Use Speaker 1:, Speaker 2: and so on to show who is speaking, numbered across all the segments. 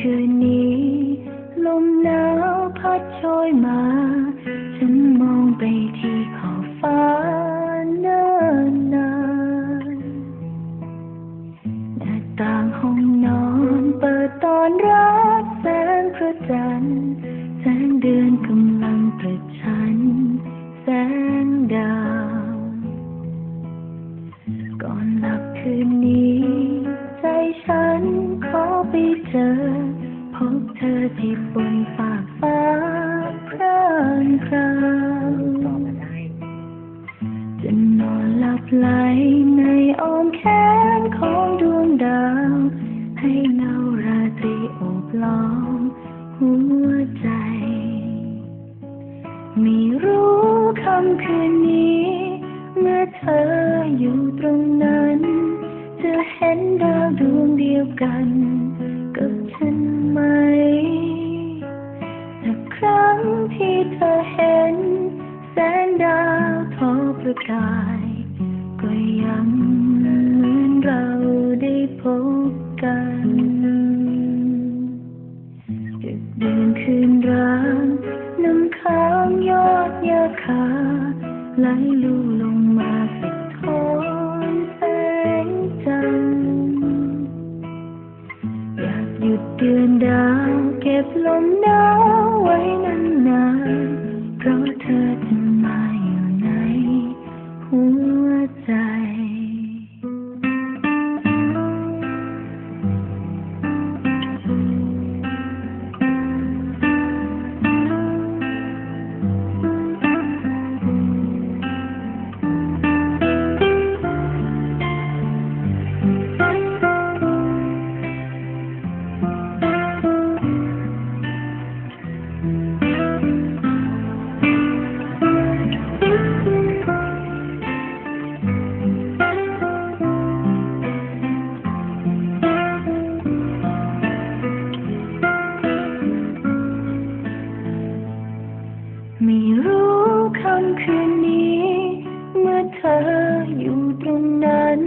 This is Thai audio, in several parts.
Speaker 1: คืนนี้ ลมหนาวพัดโอยมา ฉันมองไปที่ขอบฟ้าเนินนานหน้าต่างห้องนอนเปิดตอนรับแสงพระจันทร์แสงเดือนกำลังประชัน แสงดาว ก่อนหลับคืนนี้ ใจฉัน อที่บนฝากฟ้าพร่างพราวจะนอนหลับไหลในอ้อมแขนของดวงดาว ให้เงาราตรีโอบล้อมหัวใจไม่รู้คำคืนนี้ เมื่อเธออยู่ตรงนั้น จะเห็นดาวดวงเดียวกัน ครั้งที่เธอเห็น แสงดาวทอประกาย ก็ยังเหมือนเราได้พบกันดึกดื่นคืนร้างน้ำค้างยอดยาคาไหลลู่ลง ดาวเก็บลมหนาวไว้นานๆเพราะเธอจะ ไม่รู้คำคืนนี้ เมื่อเธออยู่ตรงนั้น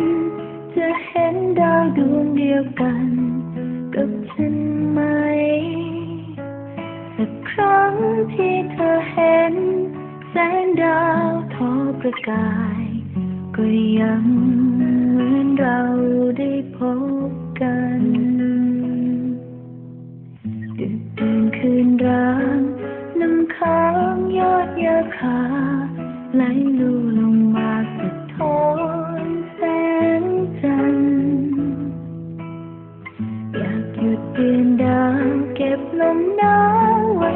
Speaker 1: จะเห็นดาวดวงเดียวกัน กับฉันไหม สักครั้งที่เธอเห็น แสงดาวทอประกาย ก็ยังเหมือนเราได้พบกันดึกดื่นคืนร้างางยอดยาขาไหลลูลงมาสะทนแสงจันทร์อยากหยุดเดือนดาวเก็บลมหนาวไว้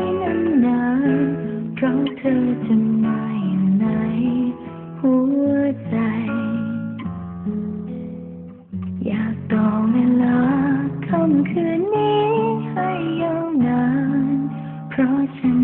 Speaker 1: นานๆเพราะเธอจะมาอยู่ในหัวใจ อยากต่อเวลาค่ำคืนนี้ให้ยาวนานเพราะฉัน